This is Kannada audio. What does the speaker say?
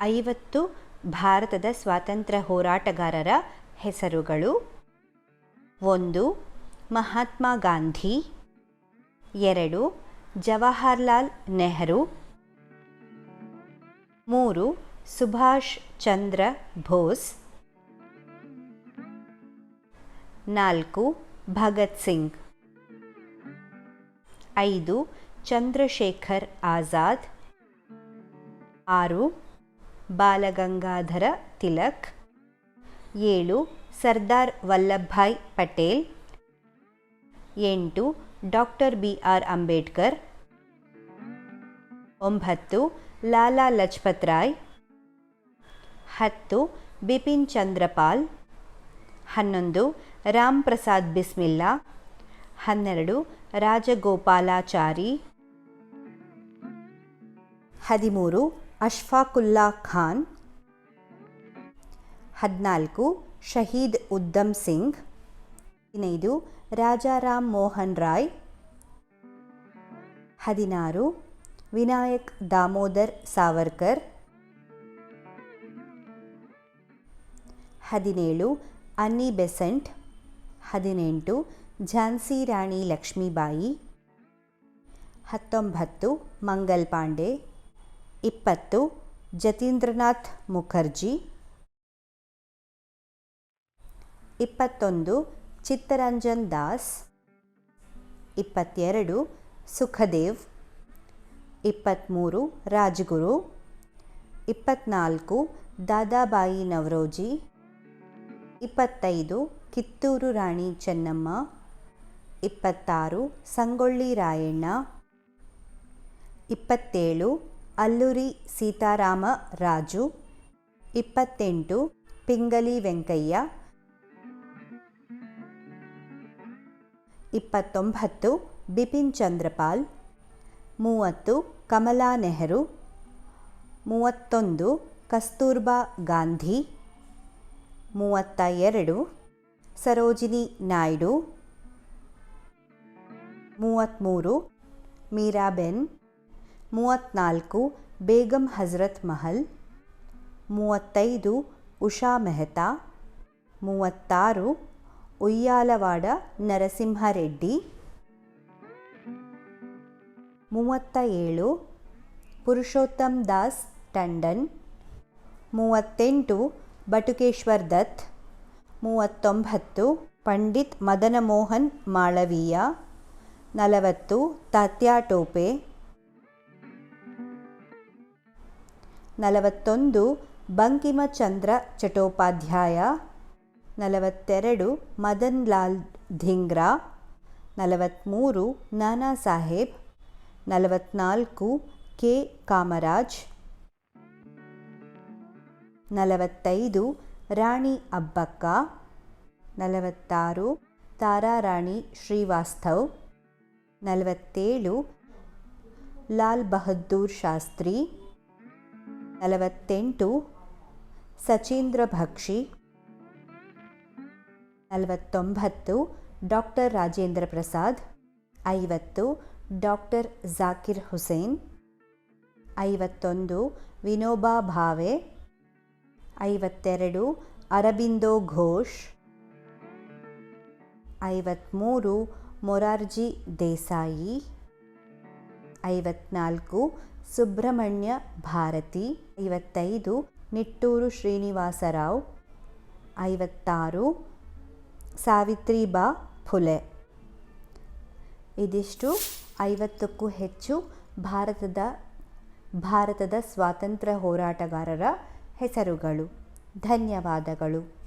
ಐವತ್ತು ಭಾರತದ ಸ್ವಾತಂತ್ರ್ಯ ಹೋರಾಟಗಾರರ ಹೆಸರುಗಳು. ಒಂದು, ಮಹಾತ್ಮ ಗಾಂಧಿ. ಎರಡು, ಜವಾಹರ್ಲಾಲ್ ನೆಹರು. ಮೂರು, ಸುಭಾಷ್ ಚಂದ್ರ ಬೋಸ್. ನಾಲ್ಕು, ಭಗತ್ ಸಿಂಗ್. ಐದು, ಚಂದ್ರಶೇಖರ್ ಆಜಾದ್. ಆರು ಬಾಲಗಂಗಾಧರ ತಿಲಕ್. ಏಳು, ಸರ್ದಾರ್ ವಲ್ಲಭಭಾಯ್ ಪಟೇಲ್. ಎಂಟು, ಡಾಕ್ಟರ್ ಬಿ ಆರ್ ಅಂಬೇಡ್ಕರ್. ಒಂಬತ್ತು, ಲಾಲಾ ಲಜಪತ್ ರಾಯ್. ಹತ್ತು, ಬಿಪಿನ್ ಚಂದ್ರಪಾಲ್. ಹನ್ನೊಂದು, ರಾಮ್ ಪ್ರಸಾದ್ ಬಿಸ್ಮಿಲ್ಲಾ. ಹನ್ನೆರಡು, ರಾಜಗೋಪಾಲಾಚಾರಿ. ಹದಿಮೂರು ಅಶ್ಫಾಕುಲ್ಲಾ ಖಾನ್. ಹದಿನಾಲ್ಕು, ಶಹೀದ್ ಉದ್ದಮ್ ಸಿಂಗ್. ಹದಿನೈದು ರಾಜಾರಾಮ್ ಮೋಹನ್ ರಾಯ್. ಹದಿನಾರು, ವಿನಾಯಕ್ ದಾಮೋದರ್ ಸಾವರ್ಕರ್. ಹದಿನೇಳು, ಅನ್ನಿ ಬೆಸೆಂಟ್. ಹದಿನೆಂಟು, ಝಾನ್ಸಿ ರಾಣಿ ಲಕ್ಷ್ಮೀಬಾಯಿ. ಹತ್ತೊಂಬತ್ತು, ಮಂಗಲ್ ಪಾಂಡೆ. ಇಪ್ಪತ್ತು, ಜತೀಂದ್ರನಾಥ್ ಮುಖರ್ಜಿ. ಇಪ್ಪತ್ತೊಂದು, ಚಿತ್ತರಂಜನ್ ದಾಸ್. ಇಪ್ಪತ್ತೆರಡು, ಸುಖದೇವ್. ಇಪ್ಪತ್ತ್ಮೂರು ರಾಜ್ಗುರು. ಇಪ್ಪತ್ತ್ನಾಲ್ಕು ದಾದಾಬಾಯಿ ನವರೋಜಿ. ಇಪ್ಪತ್ತೈದು, ಕಿತ್ತೂರು ರಾಣಿ ಚೆನ್ನಮ್ಮ. ಇಪ್ಪತ್ತಾರು, ಸಂಗೊಳ್ಳಿ ರಾಯಣ್ಣ. ಇಪ್ಪತ್ತೇಳು ಅಲ್ಲೂರಿ ಸೀತಾರಾಮ ರಾಜು. ಇಪ್ಪತ್ತೆಂಟು, ಪಿಂಗಲಿ ವೆಂಕಯ್ಯ. ಇಪ್ಪತ್ತೊಂಬತ್ತು, ಬಿಪಿನ್ ಚಂದ್ರಪಾಲ್. ಮೂವತ್ತು, ಕಮಲಾ ನೆಹರು. ಮೂವತ್ತೊಂದು, ಕಸ್ತೂರ್ಬಾ ಗಾಂಧಿ. ಮೂವತ್ತ ಎರಡು ಸರೋಜಿನಿ ನಾಯ್ಡು. ಮೂವತ್ತ್ಮೂರು, ಮೀರಾಬೆನ್. ಮೂವತ್ತ್ನಾಲ್ಕು ಬೇಗಂ ಹಜರತ್ ಮಹಲ್. ಮೂವತ್ತೈದು, ಉಷಾ ಮೆಹ್ತಾ. ಮೂವತ್ತಾರು, ಉಯ್ಯಾಲವಾಡ ನರಸಿಂಹರೆಡ್ಡಿ. ಮೂವತ್ತ ಏಳು ಪುರುಷೋತ್ತಮ್ ದಾಸ್ ಟಂಡನ್. ಮೂವತ್ತೆಂಟು, ಬಟುಕೇಶ್ವರ್ ದತ್. ಮೂವತ್ತೊಂಬತ್ತು, ಪಂಡಿತ್ ಮದನಮೋಹನ್ ಮಾಳವೀಯ. ನಲವತ್ತು, ತಾತ್ಯಾ ಟೋಪೆ. ನಲವತ್ತೊಂದು ಬಂಕಿಮಚಂದ್ರ ಚಟೋಪಾಧ್ಯಾಯ. ನಲವತ್ತೆರಡು, ಮದನ್ ಲಾಲ್ ಧಿಂಗ್ರಾ. ನಲವತ್ತ್ಮೂರು ನಾನಾ ಸಾಹೇಬ್. ನಲವತ್ತ್ನಾಲ್ಕು ಕೆ ಕಾಮರಾಜ್. ನಲವತ್ತೈದು, ರಾಣಿ ಅಬ್ಬಕ್ಕ. ನಲವತ್ತಾರು ತಾರಾರಾಣಿ ಶ್ರೀವಾಸ್ತವ್. ನಲವತ್ತೇಳು, ಲಾಲ್ ಬಹದ್ದೂರ್ ಶಾಸ್ತ್ರಿ. ನಲವತ್ತೆಂಟು, ಸಚೀಂದ್ರ ಭಕ್ಷಿ. ನಲವತ್ತೊಂಬತ್ತು, ಡಾಕ್ಟರ್ ರಾಜೇಂದ್ರ ಪ್ರಸಾದ್. ಐವತ್ತು, ಡಾಕ್ಟರ್ ಜಾಕಿರ್ ಹುಸೇನ್. ಐವತ್ತೊಂದು, ವಿನೋಬಾ ಭಾವೆ. ಐವತ್ತೆರಡು, ಅರಬಿಂದೋ ಘೋಷ್. ಐವತ್ತ್ಮೂರು ಮೊರಾರ್ಜಿ ದೇಸಾಯಿ. ಐವತ್ನಾಲ್ಕು, ಸುಬ್ರಹ್ಮಣ್ಯ ಭಾರತಿ, ಐವತ್ತೈದು, ನಿಟ್ಟೂರು ಶ್ರೀನಿವಾಸರಾವ್, ಐವತ್ತಾರು, ಸಾವಿತ್ರಿಬಾ ಫುಲೆ. ಇದಿಷ್ಟು. ಐವತ್ತಕ್ಕೂ ಹೆಚ್ಚು ಭಾರತದ ಭಾರತದ ಸ್ವಾತಂತ್ರ್ಯ ಹೋರಾಟಗಾರರ ಹೆಸರುಗಳು. ಧನ್ಯವಾದಗಳು.